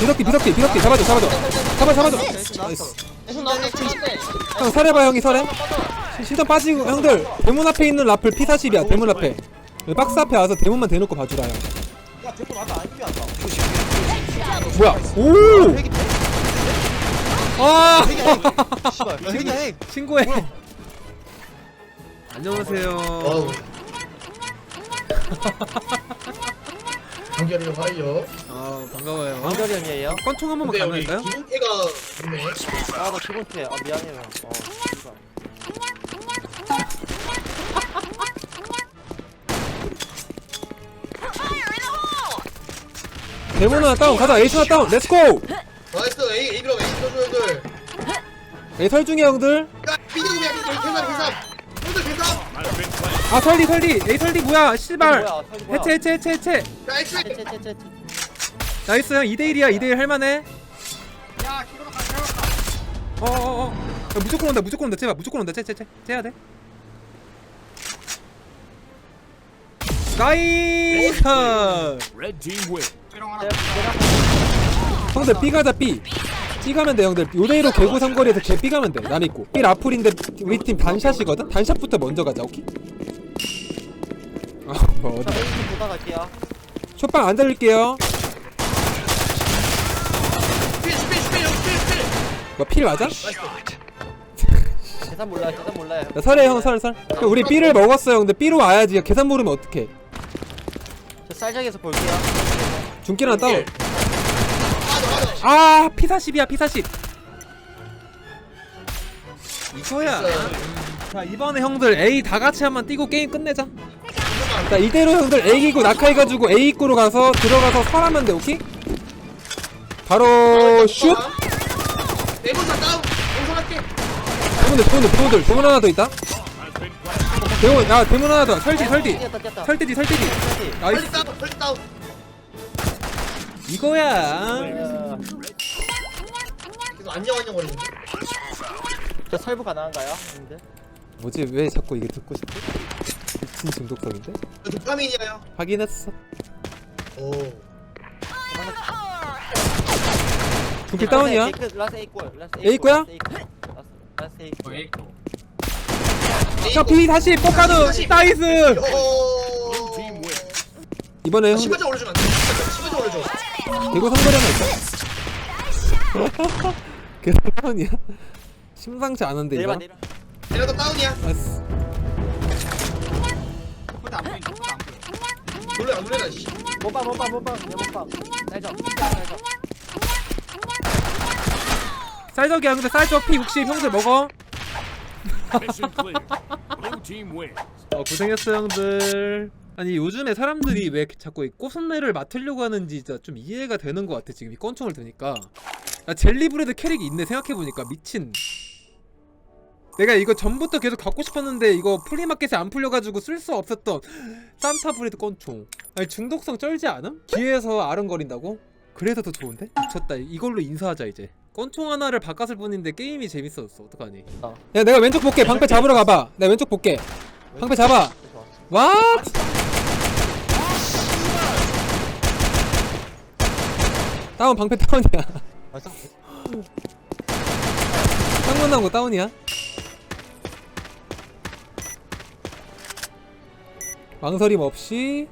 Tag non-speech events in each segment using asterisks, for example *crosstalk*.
비석기 비석기 비석기 잡아줘 잡아줘. 잡아 잡아줘. 나이스. 나한테 형 설해봐 형이 설해. 시- 신전 빠지고 형들 대문 앞에 있는 라플 P40이야 대문 앞에. 여기 박스 앞에 와서 대문만 대놓고 봐주라 형. 야 대포 안 뭐야? 오! 회기 아! 씨발 회기야 핵 *laughs* 친구해. 안녕하세요. 어우. *laughs* *laughs* 한결이 화이요. 아 반가워요 방결이 형이에요? 권총 한 번만 근데 가능할까요? 기분태가 있네. 아나 기본태 아 미안해요 어 씨발 하나 다운 가자 에이스 하나 다운 렛츠고 나이스 A A 그럼 A 들어줘 형들. 에이 설중이 형들 야 비디오 계산 계산. 형들 계산. 아 설디 설디 에이 설디 뭐야? 씨발. 뭐야 설이 뭐야? 해체 해체 해체 해체 야? X. 채채채채. 나이스 형. 2대1이야 2대1 할만해. 어어어. 야, 무조건 온다 무조건 온다. 제발 무조건 온다. 쟤쟤쟤 쟤야 돼. 나이스. Red team win. 형들 B 가자 B. B 가면 돼 형들. 요대로 개구 삼거리에서 개 B 가면 돼 남 있고. B 라풀인데 우리 팀 단샷이거든? 단샷부터 먼저 가자 오케이? 아 뭐자 어디 회기 좀 보다 갈게요. 쇼빵 안 달릴게요. 뭐필 맞아? *laughs* 계산 몰라요 계산 몰라요. 야, 설해 형 설, 설. 야, 우리 B를 먹었어요. 근데 B로 와야지. 계산 모르면 어떡해. 저 쌀적에서 볼게요. 중길 하나 다운. 아 P40이야 P40 이거야. 자 이번에 형들 A 다 같이 한번 뛰고 게임 끝내자 자 이대로 형들 A 기고 낙하해가지고 A 입구로 가서 들어가서 설하면 돼 오케이? 바로 슛! 대본사 다운. 공선할게. 대문들 대문들 대문들 대문 하나 더 있다 대문 야 대문 하나 더 설디 설디 뛰었다 뛰었다 설디디 설디디 설디 나이스 다운 펄리 다운. 이거야 계속 안녕 안녕 거리는데. 저 설부 가능한가요? 형님들? 뭐지 왜 자꾸 이게 듣고 싶지? 미친 중독성인데? 저 도파민이야요. 확인했어 오. 중길 다운이야 라스 A 끝, 라스 A 골 라스 A 골이야? 라스 A 골. 라스- 라스 A 골. 자 P40 포카드 나이스 오. Team win. 이번에 형 10번 올려주면 안 돼. 10번 올려줘. 상거리 하나 있다 개구 다운이야 심상치 않은데 이거 내려봐 내려 내려도 다운이야. 놀래 안 놀래 나 씨. 못봐 못봐 못봐 내 못봐 날점 날점 쌀적이야 근데 쌀적 P60 형들 먹어 Mission clear. Blue team win. 어 고생했어 형들 아니 요즘에 사람들이 왜 자꾸 이 꽃순내를 맡으려고 하는지 진짜 좀 이해가 되는 것 같아 지금 이 권총을 드니까 아, 젤리브레드 캐릭이 있네 생각해보니까 미친 내가 이거 전부터 계속 갖고 싶었는데 이거 플리마켓에 안 풀려가지고 쓸 수 없었던 산타브레드 권총. 아니 중독성 쩔지 않음? 귀에서 아른거린다고? 그래서 더 좋은데? 미쳤다. 이걸로 인사하자 이제. 권총 하나를 바꿨을 뿐인데 게임이 재밌어졌어. 어떡하니? 어. 야 내가 왼쪽 볼게. 방패 잡으러 가봐. 내가 왼쪽 볼게. 방패 잡아. 왓? 다운 방패 다운이야. 쌍문 나온 거 다운이야 망설임 없이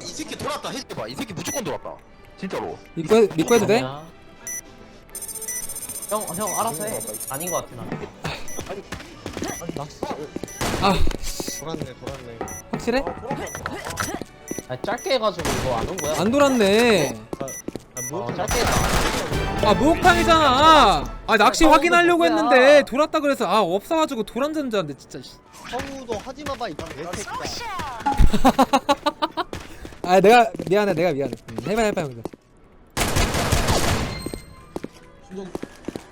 이 새끼 돌았다 해봐. 이 새끼 무조건 돌았다. 진짜로. 믿고, 믿고 해도 돼? 형, 형 알아서 해. 아닌 것 같아 나아 돌았네 돌았네. 확실해? 아 짧게 해가지고 이거 안 온 거야? 안 돌았네. 어, 짧게 해서 아 무혹탕이잖아. 아 낚시 확인하려고 했는데 돌았다 그래서 아 없어가지고 돌았는 줄 알았는데 진짜. 씨. 성우도 하지 마봐 이 개새끼야. *laughs* 아 내가 미안해 내가 미안해. 음, 해봐 해봐 형들.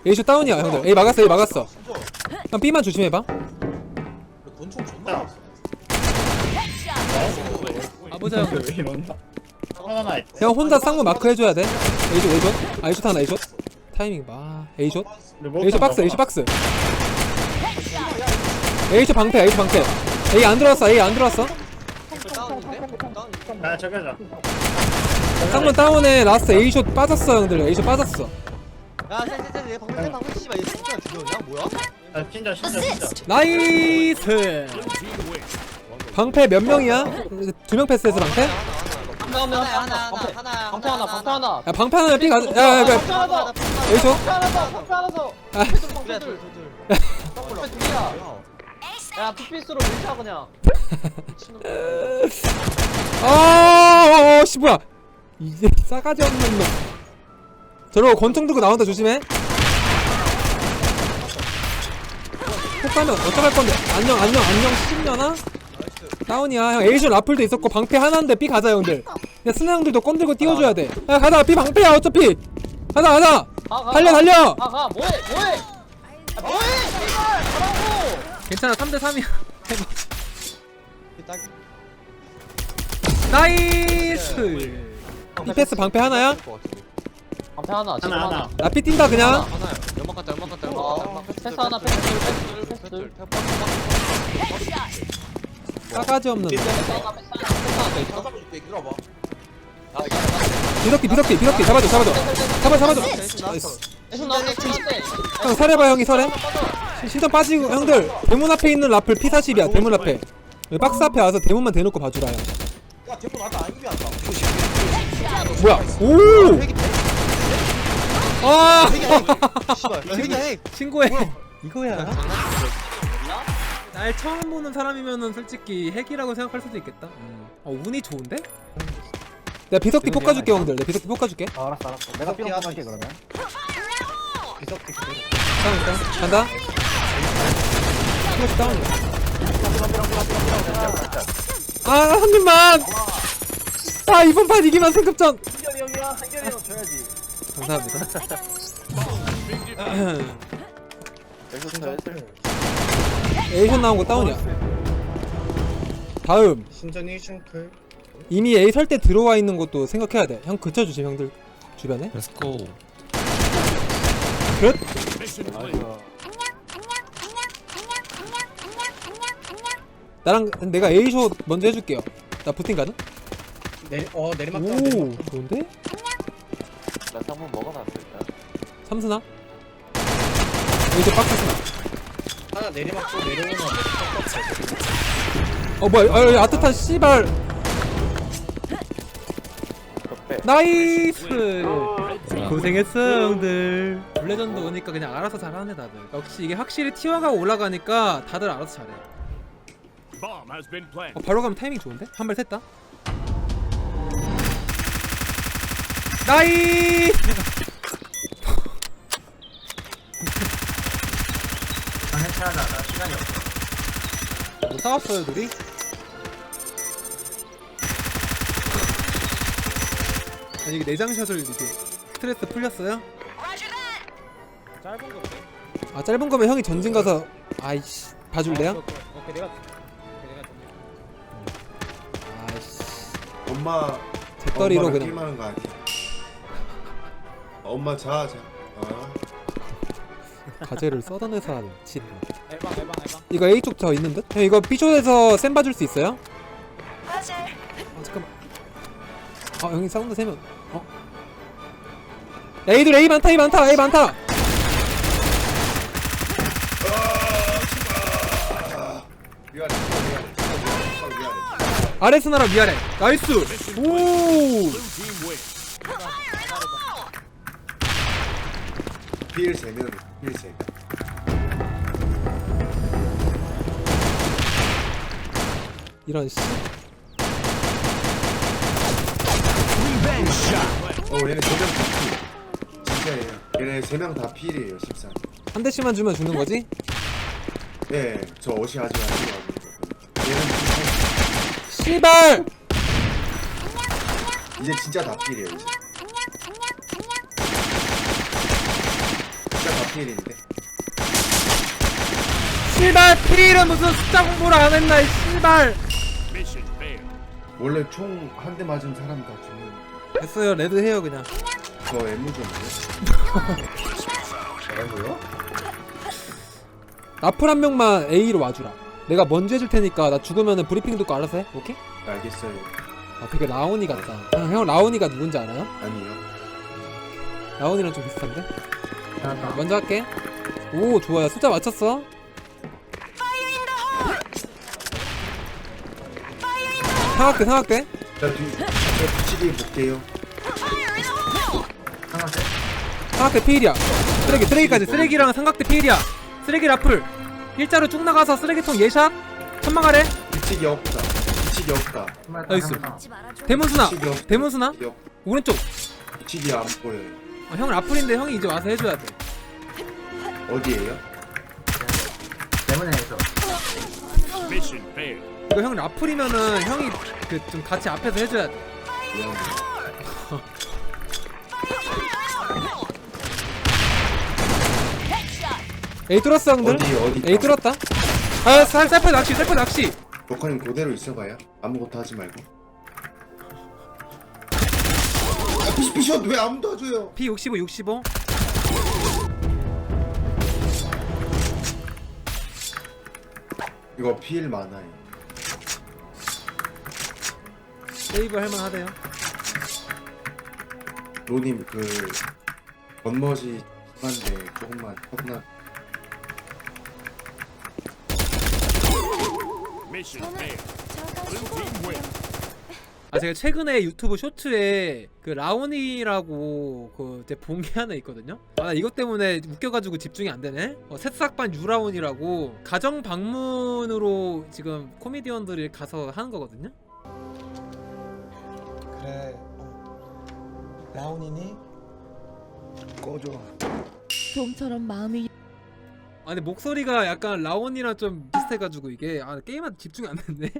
A쇼 다운이야 형들. A 막았어 A 막았어. 형 B만 조심해봐. 권총 존나 많았어. 아 보자 형들. 형 혼자 쌍문 마크 해줘야 돼 A쇼 A쇼 A쇼 하나 A쇼 타이밍 봐 A쇼 A쇼 박스 A쇼 박스 A쇼 방패 A쇼 방패 A 안 들어왔어 A 안 들어왔어 다운인데? 아 저기 하자 쌍문 다운에 라스트 A숏 빠졌어 형들 A숏 빠졌어 야, 쎄쎄쎄, 방금 쎄, 방금 씨발, 얘 진짜 죽였냐? 뭐야? 아 신자 신자 신자 나이스. 방패 몇 명이야? 두 명 패스해서 방패? 하나, 하나, 하나, 하나, 하나, 방패 하나, 방패 하나. 야 방패 하나 삐 가자 야야 방패 야 하나 더. A숏 방패 하나 더, 방패 하나 더. 아. 둘, 둘, 둘, 둘. 방패 둘이야. 야, 투피스로 밀자 그냥. 미친놈. *laughs* 아, 어, 씨 뭐야? 이제 싸가지 없는 놈. 저러 권총 들고 나온다 조심해. 폭 가면 어떡할 건데? 안녕 안녕 안녕 씹려나? 다운이야 형 에이션 라플도 있었고 방패 하나인데 B 가자 형들. 야 스나 형들도 건 들고 띄워줘야 돼. 야 가자 B 방패야 어차피. 가자 가자. 가, 가, 달려 가. 달려. 가, 가, 뭐해, 뭐해? 아, 뭐해? 씨발, 가라고. 괜찮아 3대 3이야. 딱 나이스. B 패스 방패 하나야? 방패 하나, 지금 하나, 하나. 하나. 나 B 뛴다 그냥. 하나야 연막 갔다 연막 갔다 연막 갔다 연막 패스 하나, 패스 둘, 패스 둘, 패스 둘. 싸가지 없는. 놈. 패스 하나, 패스 하나, 패스 하나 더 있어. 잡아 줄게 들어봐. 비석기 비석기 비석기. 잡아줘 잡아줘. 잡아 잡아줘. 나이스. 나한테, 애쇼 나한테. 형 설해봐 형이 설해. 빠져. 신전 빠지고 형들 대문 앞에 있는 라플 P40이야 대문 앞에. 여기 박스 앞에 와서 대문만 대놓고 봐주라 형. 야 대본 왔다 안 이비 왔다 뭐야? 오! 아! *laughs* 씨발 핵이야? 핵 신고해 이거야 날 처음 보는 사람이면은 솔직히 핵이라고 생각할 수도 있겠다. 음. 어 운이 좋은데? 내가 비석기 볶아줄게 형들. 내가 비석기 볶아줄게. 아, 알았어 알았어. 내가 삐롱 할게 그러면 다운 일단 간다 플래시 다운 아 한 입만! 아 이번 판 이기면 승급전! 한결이 형이야 한결이 형 줘야지. 감사합니다 *laughs* *laughs* 에이션 나온 거 다운이야 다음 신전 1층 클 이미 A 설 때 들어와 있는 것도 생각해야 돼 형 그쳐 주지 형들 주변에 Let's go Mission clear. 나랑 내가 A쇼 먼저 해줄게요 나 부팅 가능? 내리 어 내리막 오 다운 내리막 좋은데? 나 상문 먹어놨을까? 삼스나? 여기서 박스 스나 하나 내리막 또 내려오는 거어 뭐야. 아, 여기 아트탄 씨발. 나이스. 고생했어 형들. 블레전드 오니까 그냥 알아서 잘하네 다들. 역시 이게 확실히 티어가 올라가니까 다들 알아서 잘해. Bomb has been planted. 어, 바로 가면 타이밍 좋은데? 한 발 샜다. 나이 해체하자 나 시간이 없어 뭐 싸웠어요 둘이? 아니 이게 내장샷을 이렇게 스트레스 풀렸어요? 짧은 거 어때? 아 짧은 거면 형이 전진 가서 아이씨 봐줄래요? 오케이, 내가. 오케이, 내가 좀. 아이씨 엄마 잿더리로 엄마랑 그냥 게임하는 거 아니야? *laughs* 엄마 자 자. 어. 가재를 써던 회사 집 에방 에방 에방. 이거 A쪽 저 있는 듯? 형, 이거 B쪽에서 쌤 봐줄 수 있어요? 화질 아 어, 잠깐만. 아 형이 사운드 세면. 어? 야 얘들 A 많다 A 많다 A 많다! 아래 스나라 위아래. 나이스! 오 필 3명 1층. 이런 씨. 어, 얘네 세명 다 필. 진짜예요. 얘네 세 명 다 필이에요, 13. 한 대씩만 주면 죽는 거지? 예, 저 옷이 아직 안 들어가고. 얘는 씨발! 이제 진짜 다 필이에요, 이제. 필인데. 씨발 필은 무슨 숫자 공부를 안 했나 이 씨발 Mission failed. 원래 총 한 대 맞은 사람 다 죽는. 됐어요 레드 해요 그냥 저 애무 좀. 뭐요? 라플 한 명만 A로 와주라 내가 먼저 해줄 테니까 나 죽으면은 브리핑 듣고 알아서 해 오케이? 알겠어요. 아 되게 라온이 같다 형, 형 라온이가 누군지 알아요? 아니요. 라온이랑 좀 비슷한데? 아, 먼저 할게. 오 좋아요. 숫자 맞췄어? 삼각대 삼각대 자, 뒤, 저 뒤치기 볼게요. 삼각대 피일이야. 쓰레기 쓰레기까지. 쓰레기랑 삼각대 피일이야. 쓰레기 라플. 일자로 쭉 나가서 쓰레기통 예샷? 천막 아래? 뒤치기 없다. 뒤치기 없다. 나이스. 대문수나. 뒤치기 없다. 대문수나? 뒤치기 없- 오른쪽. 뒤치기 안 보여요. 어, 형 라플인데 형이 이제 와서 해줘야 돼 어디에요? 대문에서 Mission failed. 이거 형 라플이면은 형이 그 좀 같이 앞에서 해줘야 돼. 에이 뚫었어 형들 어디 어디? 에이 뚫었다 아 살, 셀프 낚시 셀프 낚시 로커님 그대로 있어봐요. 아무것도 하지 말고. 피시 피시 왜 아무도 안 줘요? P 65 65 이거 필 많아요. 세이브 할만하대요 로님 그 겉멋이 심한데 조금만 헛나 Mission failed. Blue team win. 아 제가 최근에 유튜브 쇼츠에 그 라온이라고 그본게 하나 있거든요. 아 나 이것 때문에 웃겨가지고 집중이 안 되네. 어, 새싹반 유라온이라고 가정 방문으로 지금 코미디언들이 가서 하는 거거든요. 그래 어. 라온이니? 좀처럼 마음이 아 근데 목소리가 약간 라온이랑 좀 비슷해가지고 이게 아 게임한테 집중이 안 되네.